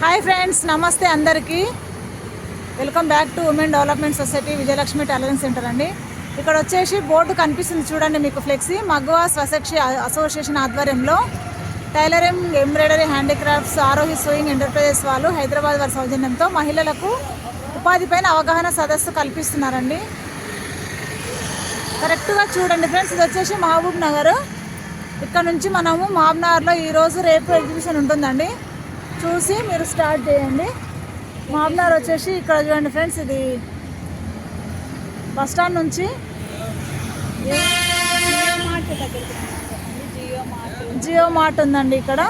Hi friends నమస్తే అందరికీ. Welcome back to women development society Vijayalakshmi tailoring centre అండి. ఇక్కడ వచ్చేసి బోర్డు కనిపిస్తుంది చూడండి మీకు ఫ్లెక్సీ. మగ్వా స్వశక్షి అసోసియేషన్ ఆధ్వర్యంలో tailoring embroidery handicrafts Arohi sewing enterprises వాళ్ళు హైదరాబాద్ వారి సౌజన్యంతో మహిళలకు ఉపాధిపైన అవగాహన సదస్సు కల్పిస్తున్నారండి. కరెక్ట్గా చూడండి ఫ్రెండ్స్ ఇది వచ్చేసి మహబూబ్ నగర్. ఇక్కడ నుంచి మనము మహబూబ్ నగర్లో ఈరోజు రేపు ఎగ్జిబిషన్ ఉంటుందండి. చూసి మీరు స్టార్ట్ చేయండి. మహబూబ్ వచ్చేసి ఇక్కడ చూడండి ఫ్రెండ్స్ ఇది బస్ స్టాండ్ నుంచి జియో మార్ట్ ఉందండి ఇక్కడ.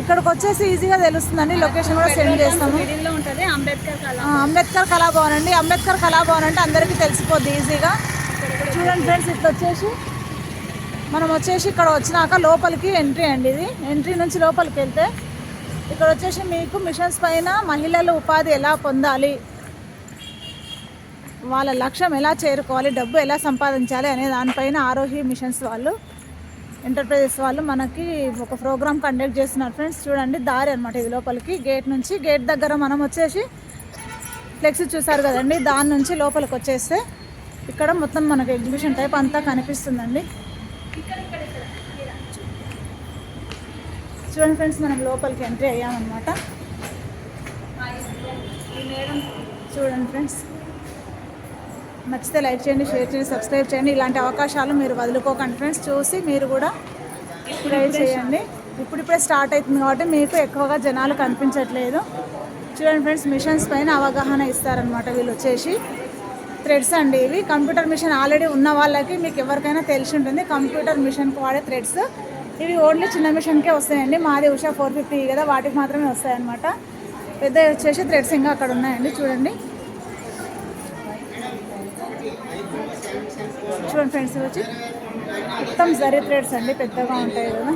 ఇక్కడికి వచ్చేసి ఈజీగా తెలుస్తుందండి. లొకేషన్ కూడా సెండ్ చేస్తాము. ఉంటుంది అంబేద్కర్ అంబేద్కర్ కళాభవన్ అండి. అంబేద్కర్ కళాభవన్ అంటే అందరికీ తెలిసిపోద్ది ఈజీగా. చూడండి ఫ్రెండ్స్ ఇక్కడ వచ్చేసి మనం వచ్చేసి ఇక్కడ వచ్చినాక లోపలికి ఎంట్రీ అండి ఇది. ఎంట్రీ నుంచి లోపలికి వెళ్తే ఇక్కడ వచ్చేసి మీకు మిషన్స్ పైన మహిళలు ఉపాధి ఎలా పొందాలి? వాళ్ళ లక్ష్యం ఎలా చేరుకోవాలి? డబ్బు ఎలా సంపాదించాలి అనే దానిపైన ఆరోహి మిషన్స్ వాళ్ళు ఎంటర్ప్రైజెస్ వాళ్ళు మనకి ఒక ప్రోగ్రామ్ కండక్ట్ చేస్తున్నారు ఫ్రెండ్స్. చూడండి దారి అనమాట ఇది లోపలికి. గేట్ నుంచి గేట్ దగ్గర మనం వచ్చేసి ఫ్లెక్సీ చూసారు కదండి దాని నుంచి లోపలికి వచ్చేస్తే ఇక్కడ మొత్తం మనకు ఎగ్జిబిషన్ టైప్ అంతా కనిపిస్తుందండి. చూడండి ఫ్రెండ్స్ మనం లోపలికి ఎంట్రీ అయ్యామన్నమాట. చూడండి ఫ్రెండ్స్ నచ్చితే లైక్ చేయండి షేర్ చేయండి సబ్స్క్రైబ్ చేయండి. ఇలాంటి అవకాశాలు మీరు వదులుకోకండి ఫ్రెండ్స్ చూసి మీరు కూడా ట్రై చేయండి. ఇప్పుడిప్పుడే స్టార్ట్ అవుతుంది కాబట్టి మీకు ఎక్కువగా జనాలు కనిపించట్లేదు. చూడండి ఫ్రెండ్స్ మిషన్స్ పైన అవగాహన ఇస్తారనమాట వీళ్ళు వచ్చేసి. థ్రెడ్స్ అండి ఇవి. కంప్యూటర్ మిషన్ ఆల్రెడీ ఉన్న వాళ్ళకి మీకు ఎవరికైనా తెలిసి ఉంటుంది. కంప్యూటర్ మిషన్కి వాడే థ్రెడ్స్. ఇవి ఓన్లీ చిన్న మిషన్కే వస్తాయండి. మాది ఉషా ఫోర్ ఫిఫ్టీ కదా వాటికి మాత్రమే వస్తాయన్నమాట. పెద్ద వచ్చేసి థ్రెడ్స్ ఇంకా అక్కడ ఉన్నాయండి చూడండి. చూడండి ఫ్రెండ్స్ వచ్చి మొత్తం జరీ థ్రెడ్స్ అండి పెద్దగా ఉంటాయి కదా.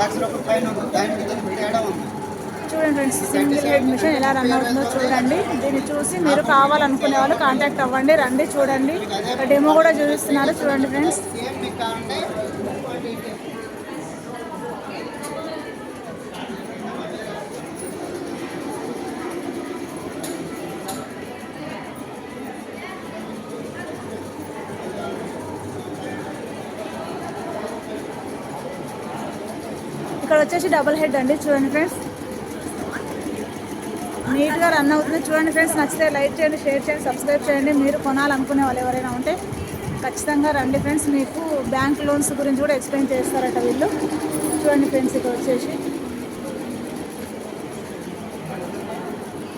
లక్ష రూపాయలు చూడండి ఫ్రెండ్స్ సింగిల్ హెడ్ మిషన్ ఎలా రన్ అవుతుందో చూడండి. దీన్ని చూసి మీరు కావాలనుకునే వాళ్ళు కాంటాక్ట్ అవ్వండి రండి చూడండి. డెమో కూడా చూపిస్తున్నారు చూడండి ఫ్రెండ్స్ ఇక్కడ వచ్చేసి డబుల్ హెడ్ అండి చూడండి ఫ్రెండ్స్ నీట్గా రన్ అవుతుంది. చూడండి ఫ్రెండ్స్ నచ్చితే లైక్ చేయండి షేర్ చేయండి సబ్స్క్రైబ్ చేయండి. మీరు కొనాలనుకునే వాళ్ళు ఎవరైనా ఉంటే ఖచ్చితంగా రండి ఫ్రెండ్స్. మీకు బ్యాంక్ లోన్స్ గురించి కూడా ఎక్స్ప్లెయిన్ చేస్తారట వీళ్ళు. చూడండి ఫ్రెండ్స్ ఇక్కడ వచ్చేసి.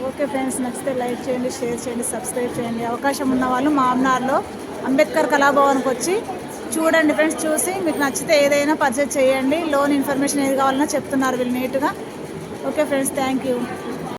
ఓకే ఫ్రెండ్స్ నచ్చితే లైక్ చేయండి షేర్ చేయండి సబ్స్క్రైబ్ చేయండి. అవకాశం ఉన్న వాళ్ళు మామ్నార్లో అంబేద్కర్ కళాభవన్కి వచ్చి చూడండి ఫ్రెండ్స్ చూసి మీకు నచ్చితే ఏదైనా పర్చేజ్ చేయండి. లోన్ ఇన్ఫర్మేషన్ ఏది కావాలన్నా చెప్తున్నారు వీళ్ళు నీట్గా. Okay friends thank you.